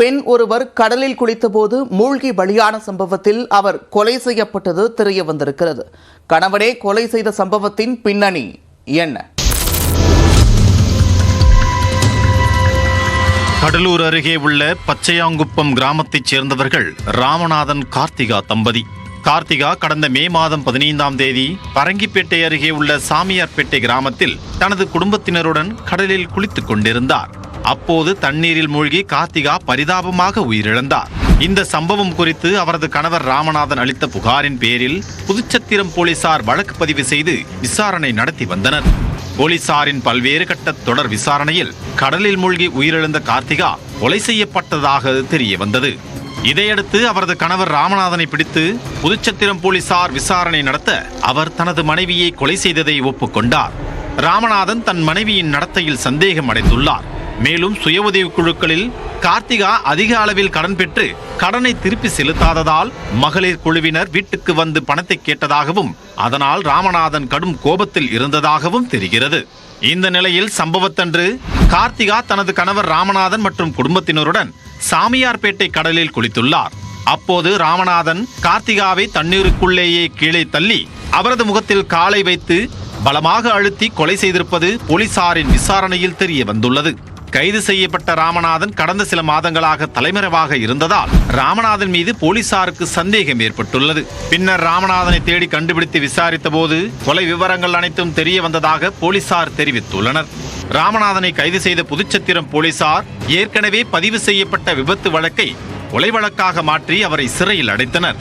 பெண் ஒருவர் கடலில் குளித்தபோது மூழ்கி பலியான சம்பவத்தில் அவர் கொலை செய்யப்பட்டது தெரிய வந்திருக்கிறது கணவனே கொலை செய்த சம்பவத்தின் பின்னணி என்ன? கடலூர் அருகே உள்ள பச்சையாங்குப்பம் கிராமத்தைச் சேர்ந்தவர்கள் ராமநாதன் கார்த்திகா தம்பதி. கார்த்திகா கடந்த மே மாதம் பதினைந்தாம் தேதி பரங்கிப்பேட்டை அருகே உள்ள சாமியார்பேட்டை கிராமத்தில் தனது குடும்பத்தினருடன் கடலில் குளித்துக் கொண்டிருந்தார். அப்போது தண்ணீரில் மூழ்கி கார்த்திகா பரிதாபமாக உயிரிழந்தார். இந்த சம்பவம் குறித்து அவரது கணவர் ராமநாதன் அளித்த புகாரின் பேரில் புதுச்சத்திரம் போலீசார் வழக்கு பதிவு செய்து விசாரணை நடத்தி வந்தனர். போலீசாரின் பல்வேறு கட்ட தொடர் விசாரணையில் கடலில் மூழ்கி உயிரிழந்த கார்த்திகா கொலை செய்யப்பட்டதாக தெரிய வந்தது. இதையடுத்து அவரது கணவர் ராமநாதனை பிடித்து புதுச்சத்திரம் போலீசார் விசாரணை நடத்த அவர் தனது மனைவியை கொலை செய்ததை ஒப்புக்கொண்டார். ராமநாதன் தன் மனைவியின் நடத்தையில் சந்தேகம் அடைந்துள்ளார். மேலும் சுய உதவிக் குழுக்களில் கார்த்திகா அதிக அளவில் கடன் பெற்று கடனை திருப்பி செலுத்தாததால் மகளிர் குழுவினர் வீட்டுக்கு வந்து பணத்தை கேட்டதாகவும் அதனால் ராமநாதன் கடும் கோபத்தில் இருந்ததாகவும் தெரிகிறது. இந்த நிலையில் சம்பவத்தன்று கார்த்திகா தனது கணவர் ராமநாதன் மற்றும் குடும்பத்தினருடன் சாமியார்பேட்டை கடலில் குளித்துள்ளார். அப்போது ராமநாதன் கார்த்திகாவை தண்ணீருக்குள்ளேயே கீழே தள்ளி அவரது முகத்தில் காலை வைத்து பலமாக அழுத்தி கொலை செய்திருப்பது போலீசாரின் விசாரணையில் தெரிய வந்துள்ளது கைது செய்யப்பட்ட ராமநாதன் கடந்த சில மாதங்களாக தலைமறைவாக இருந்ததால் ராமநாதன் மீது போலீசாருக்கு சந்தேகம் ஏற்பட்டுள்ளது. பின்னர் ராமநாதனை தேடி கண்டுபிடித்து விசாரித்த போது கொலை விவரங்கள் அனைத்தும் தெரிய வந்ததாக போலீசார் தெரிவித்துள்ளனர். ராமநாதனை கைது செய்த புதுச்சத்திரம் போலீசார் ஏற்கனவே பதிவு செய்யப்பட்ட விபத்து வழக்கை கொலை வழக்காக மாற்றி அவரை சிறையில் அடைத்தனர்.